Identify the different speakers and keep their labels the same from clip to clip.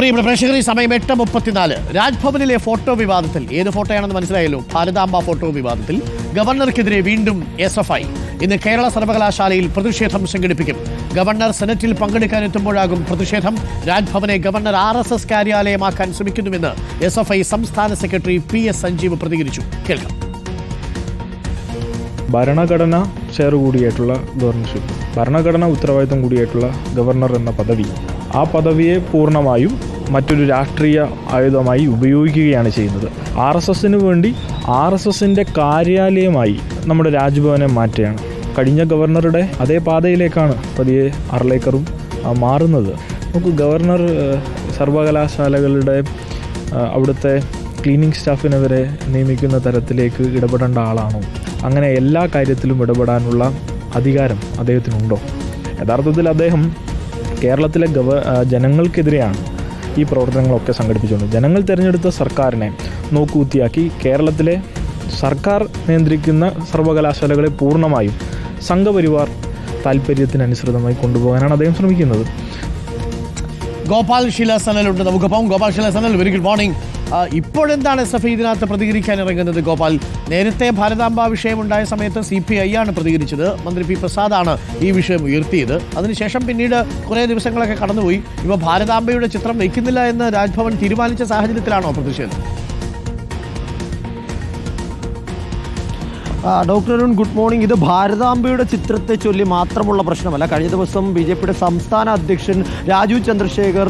Speaker 1: പ്രിയപ്പെട്ട പ്രേക്ഷകർ ഈ സമയം എട്ട് മുപ്പത്തിനാല്. രാജ്ഭവനിലെ ഫോട്ടോ വിവാദത്തിൽ ഏത് ഫോട്ടോയാണെന്ന് മനസ്സിലായല്ലോ? ഭാരതാംബ ഫോട്ടോ വിവാദത്തിൽ ഗവർണർക്കെതിരെ വീണ്ടും എസ് എഫ് ഐ ഇന്ന് കേരള സർവകലാശാലയിൽ പ്രതിഷേധം സംഘടിപ്പിക്കും. ഗവർണർ സെനറ്റിൽ പങ്കെടുക്കാനെത്തുമ്പോഴാകും പ്രതിഷേധം. രാജ്ഭവനെ ഗവർണർ ആർ എസ് എസ് കാര്യാലയമാക്കാൻ ശ്രമിക്കുന്നുവെന്ന് എസ് എഫ് ഐ സംസ്ഥാന സെക്രട്ടറി പി എസ് സഞ്ജീവ് പ്രതികരിച്ചു. കേൾക്കാം.
Speaker 2: ഭരണഘടന ഷെയർ കൂടിയായിട്ടുള്ള ഗവർണർഷിപ്പ്. ഭരണഘടന ഉത്തരവാദിത്തം കൂടിയായിട്ടുള്ള ഗവർണർ എന്ന പദവി. ആ പദവിയെ പൂർണമായും മറ്റൊരു രാഷ്ട്രീയ ആയുധമായി ഉപയോഗിക്കുകയാണ് ചെയ്യുന്നത്. ആർ എസ് എസിന് വേണ്ടി ആർ എസ് എസിന്റെ കാര്യാലയമായി നമ്മുടെ രാജ്ഭവനെ മാറ്റുകയാണ്. കഴിഞ്ഞ ഗവർണറുടെ അതേ പാതയിലേക്കാണ് പതിയെ അർലേക്കറും മാറുന്നത്. നമുക്ക് ഗവർണർ സർവകലാശാലകളുടെ അവിടുത്തെ ക്ലീനിങ് സ്റ്റാഫിനെ വരെ നിയമിക്കുന്ന തരത്തിലേക്ക് ഇടപെടേണ്ട ആളാണോ? അങ്ങനെ എല്ലാ കാര്യത്തിലും ഇടപെടാനുള്ള അധികാരം അദ്ദേഹത്തിനുണ്ടോ? യഥാർത്ഥത്തിൽ അദ്ദേഹം കേരളത്തിലെ ഗവ ജനങ്ങൾക്കെതിരെയാണ് ഈ പ്രവർത്തനങ്ങളൊക്കെ സംഘടിപ്പിച്ചുകൊണ്ട് ജനങ്ങൾ തിരഞ്ഞെടുത്ത സർക്കാരിനെ നോക്കുകുത്തിയാക്കി കേരളത്തിലെ സർക്കാർ നിയന്ത്രിക്കുന്ന സർവകലാശാലകളെ പൂർണമായും സംഘപരിവാർ താല്പര്യത്തിനനുസൃതമായി കൊണ്ടുപോകാനാണ് അദ്ദേഹം ശ്രമിക്കുന്നത്.
Speaker 1: ഗോപാൽ ശിലാസനലുണ്ട്. നമുക്കൊപ്പം ഗോപാൽ ശിലാസനൽ വെരി ഗുഡ് മോർണിംഗ് ഇപ്പോഴെന്താണ് എസ് എഫ് ഐ ഇതിനകത്ത് പ്രതികരിക്കാൻ ഇറങ്ങുന്നത് ഗോപാൽ? നേരത്തെ ഭാരതാംബ വിഷയമുണ്ടായ സമയത്ത് സി പി ഐ ആണ് പ്രതികരിച്ചത്. മന്ത്രി പി പ്രസാദാണ് ഈ വിഷയം ഉയർത്തിയത്. അതിനുശേഷം പിന്നീട് കുറേ ദിവസങ്ങളൊക്കെ കടന്നുപോയി. ഇപ്പോൾ ഭാരതാംബയുടെ ചിത്രം വയ്ക്കുന്നില്ല എന്ന് രാജ്ഭവൻ തീരുമാനിച്ച സാഹചര്യത്തിലാണോ പ്രതിഷേധം?
Speaker 3: Doctor Arun good morning. ഇത് ഭാരതാംബയുടെ ചിത്രത്തെ ചൊല്ലി മാത്രമുള്ള പ്രശ്നമല്ല. കഴിഞ്ഞ ദിവസം ബി ജെ പിയുടെ സംസ്ഥാന അധ്യക്ഷൻ രാജീവ് ചന്ദ്രശേഖർ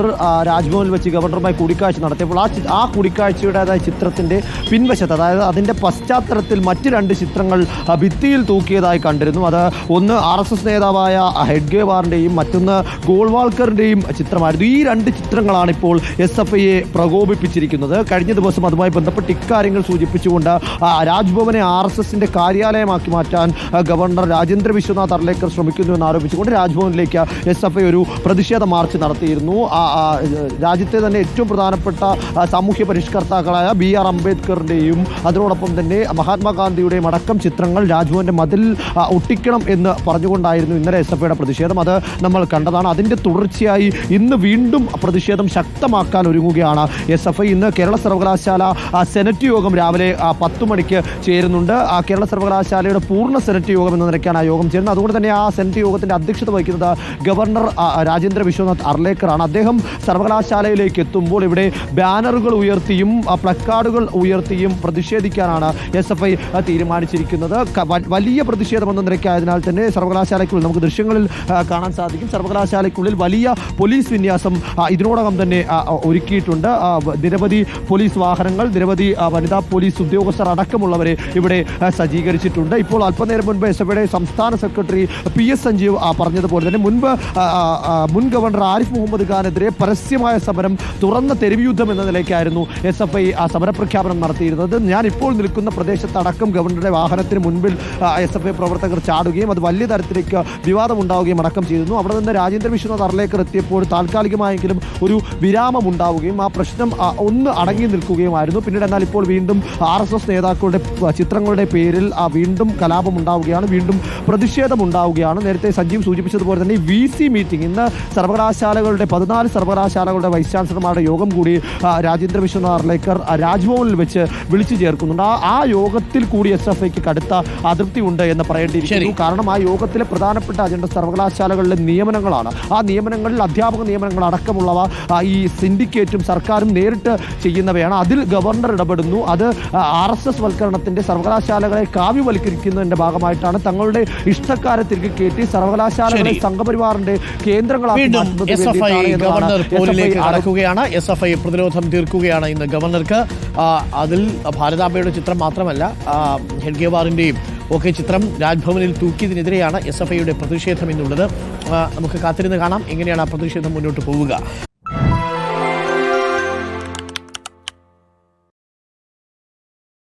Speaker 3: രാജ്ഭവനിൽ വെച്ച് ഗവർണറുമായി കൂടിക്കാഴ്ച നടത്തിയപ്പോൾ ആ ആ കൂടിക്കാഴ്ചയുടേതായ ചിത്രത്തിന്റെ പിൻവശത്ത് അതായത് അതിന്റെ പശ്ചാത്തലത്തിൽ മറ്റ് രണ്ട് ചിത്രങ്ങൾ ഭിത്തിയിൽ തൂക്കിയതായി കണ്ടിരുന്നു. അത് ഒന്ന് ആർ എസ് എസ് നേതാവായ ഹെഡ്ഗേവാറിന്റെയും മറ്റൊന്ന് ഗോൾവാൾക്കറിന്റെയും ചിത്രമായിരുന്നു. ഈ രണ്ട് ചിത്രങ്ങളാണ് ഇപ്പോൾ എസ് എഫ് ഐയെ പ്രകോപിപ്പിച്ചിരിക്കുന്നത്. കഴിഞ്ഞ ദിവസം അതുമായി ബന്ധപ്പെട്ട് ഇക്കാര്യങ്ങൾ സൂചിപ്പിച്ചുകൊണ്ട് രാജ്ഭവനെ ആർ എസ് എസിന്റെ കാര്യാലയമാക്കി മാറ്റാൻ ഗവർണർ രാജേന്ദ്ര വിശ്വനാഥ് അർലേക്കർ ശ്രമിക്കുന്നു എന്ന് ആരോപിച്ചുകൊണ്ട് രാജ്ഭവനിലേക്ക് എസ് എഫ് ഐ ഒരു പ്രതിഷേധ മാർച്ച് നടത്തിയിരുന്നു. രാജ്യത്തെ തന്നെ ഏറ്റവും പ്രധാനപ്പെട്ട സാമൂഹ്യ പരിഷ്കർത്താക്കളായ ബി ആർ അംബേദ്കറിന്റെയും അതിനോടൊപ്പം തന്നെ മഹാത്മാഗാന്ധിയുടെയും അടക്കം ചിത്രങ്ങൾ രാജ്ഭവന്റെ മതിൽ ഒട്ടിക്കണം എന്ന് പറഞ്ഞുകൊണ്ടായിരുന്നു ഇന്നലെ എസ് എഫ് ഐയുടെ പ്രതിഷേധം. അത് നമ്മൾ കണ്ടതാണ്. അതിന്റെ തുടർച്ചയായി ഇന്ന് വീണ്ടും പ്രതിഷേധം ശക്തമാക്കാൻ ഒരുങ്ങുകയാണ് എസ് എഫ് ഐ. ഇന്ന് കേരള സർവകലാശാല സെനറ്റ് യോഗം രാവിലെ പത്ത് മണിക്ക് ചേരുന്നുണ്ട്. കേരള സർവകലാശാലയുടെ പൂർണ സെനറ്റ് യോഗം എന്ന നിലയ്ക്കാണ് ആ യോഗം ചേരുന്നത്. അതുകൊണ്ട് തന്നെ ആ സെനറ്റ് യോഗത്തിന്റെ അധ്യക്ഷത വഹിക്കുന്നത് ഗവർണർ രാജേന്ദ്ര വിശ്വനാഥ് അർലേക്കറാണ്. അദ്ദേഹം സർവകലാശാലയിലേക്ക് എത്തുമ്പോൾ ഇവിടെ ബാനറുകൾ ഉയർത്തിയും പ്ലക്കാർഡുകൾ ഉയർത്തിയും പ്രതിഷേധിക്കാനാണ് എസ് എഫ് ഐ തീരുമാനിച്ചിരിക്കുന്നത്. വലിയ പ്രതിഷേധം എന്ന നിലയ്ക്കായതിനാൽ തന്നെ സർവകലാശാലയ്ക്കുള്ളിൽ നമുക്ക് ദൃശ്യങ്ങളിൽ കാണാൻ സാധിക്കും. സർവകലാശാലയ്ക്കുള്ളിൽ വലിയ പോലീസ് വിന്യാസം ഇതിനോടകം തന്നെ ഒരുക്കിയിട്ടുണ്ട്. നിരവധി പോലീസ് വാഹനങ്ങൾ നിരവധി വനിതാ പോലീസ് ഉദ്യോഗസ്ഥർ അടക്കമുള്ളവരെ ഇവിടെ ആ, സജ്ജീകരിച്ചിട്ടുണ്ട് ഇപ്പോൾ അല്പനേരം മുൻപ് എസ് എഫയുടെ സംസ്ഥാന സെക്രട്ടറി പി എസ് സഞ്ജീവ് പറഞ്ഞതുപോലെ തന്നെ മുൻപ് മുൻ ഗവർണർ ആരിഫ് മുഹമ്മദ് ഖാനെതിരെ പരസ്യമായ സമരം തുറന്ന തെരുവ് യുദ്ധം എന്ന നിലയ്ക്കായിരുന്നു എസ് എഫ് ഐ ആ സമരപ്രഖ്യാപനം നടത്തിയിരുന്നത്. ഞാൻ ഇപ്പോൾ നിൽക്കുന്ന പ്രദേശത്തടക്കം ഗവർണറുടെ വാഹനത്തിന് മുൻപിൽ എസ് എഫ് ഐ പ്രവർത്തകർ ചാടുകയും അത് വലിയ തരത്തിലേക്ക് വിവാദം ഉണ്ടാവുകയും അടക്കം ചെയ്തിരുന്നു. അവിടെ നിന്ന് രാജേന്ദ്ര വിശ്വനാഥ് അർലേക്കർ എത്തിയപ്പോൾ താൽക്കാലികമായെങ്കിലും ഒരു വിരാമം ഉണ്ടാവുകയും ആ പ്രശ്നം ഒന്ന് അടങ്ങി നിൽക്കുകയുമായിരുന്നു. പിന്നീട് എന്നാൽ ഇപ്പോൾ വീണ്ടും ആർ എസ് എസ് നേതാക്കളുടെ ചിത്രങ്ങളുടെ പേരിൽ വീണ്ടും കലാപം ഉണ്ടാവുകയാണ് വീണ്ടും പ്രതിഷേധം ഉണ്ടാവുകയാണ് നേരത്തെ സജീവ് സൂചിപ്പിച്ചതുപോലെ തന്നെ വി സി മീറ്റിംഗ് ഇന്ന് സർവകലാശാലകളുടെ പതിനാല് സർവകലാശാലകളുടെ വൈസ് ചാൻസലർമാരുടെ യോഗം കൂടി ആ, രാജേന്ദ്ര വിശ്വനാഥ് അർലേക്കർ രാജ്ഭവനിൽ വെച്ച് വിളിച്ചു ചേർക്കുന്നുണ്ട്. ആ ആ യോഗത്തിൽ കൂടി എസ് എഫ് ഐക്ക് കടുത്ത അതൃപ്തി ഉണ്ട് എന്ന് പറയേണ്ടിയിരിക്കുന്നു. കാരണം ആ യോഗത്തിലെ പ്രധാനപ്പെട്ട അജണ്ട സർവകലാശാലകളിലെ നിയമനങ്ങളാണ്. ആ നിയമനങ്ങളിൽ അധ്യാപക നിയമനങ്ങൾ അടക്കമുള്ളവ ഈ സിൻഡിക്കേറ്റും സർക്കാരും നേരിട്ട് ചെയ്യുന്നവയാണ്. അതിൽ ഗവർണർ ഇടപെടുന്നു. അത് ആർ എസ് എസ് വൽക്കരണത്തിന്റെ സർവകലാശാലകളെ കാവ്യവൽക്കരിക്കുന്നതിന്റെ ഭാഗമായിട്ടാണ് തങ്ങളുടെ ഇഷ്ടക്കാരെ തിരികെ കയറ്റി സർവകലാശാലകളെ. സംഘപരിവാറിന്റെ കേന്ദ്രങ്ങളാക്കി
Speaker 1: വീണ്ടും എസ് എഫ് ഐ പ്രതിരോധം തീർക്കുകയാണ് ഇന്ന് ഗവർണർക്ക്. അതിൽ ഭാരതാംബയുടെ ചിത്രം മാത്രമല്ല ഹെഡ്ഗേവാറിന്റെയും ഒക്കെ ചിത്രം രാജ്ഭവനിൽ തൂക്കിയതിനെതിരെയാണ് എസ് എഫ് ഐയുടെ പ്രതിഷേധം എന്നുള്ളത്. നമുക്ക് കാത്തിരുന്ന് കാണാം. എങ്ങനെയാണ് ആ പ്രതിഷേധം മുന്നോട്ട് പോവുക?